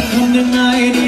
จะทำยังไงดี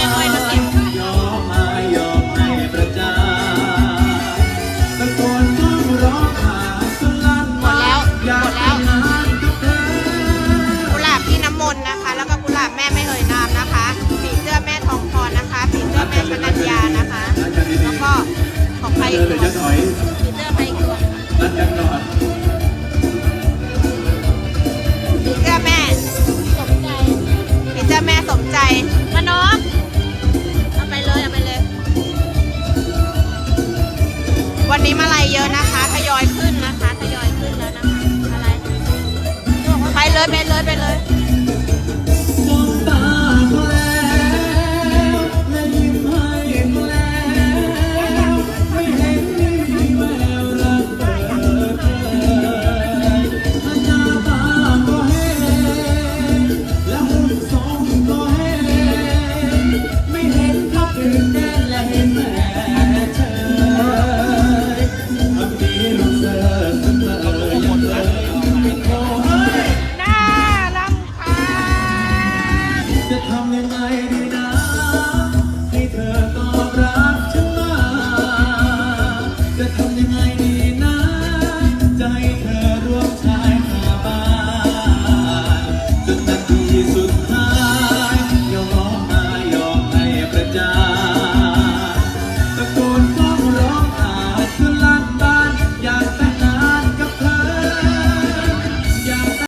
ผีเสื้อแม่สมใจผีเสื้อแม่สมใจมานกเอาไปเลยเอาไปเลย วันนี้มาลัยเยอะนะคะ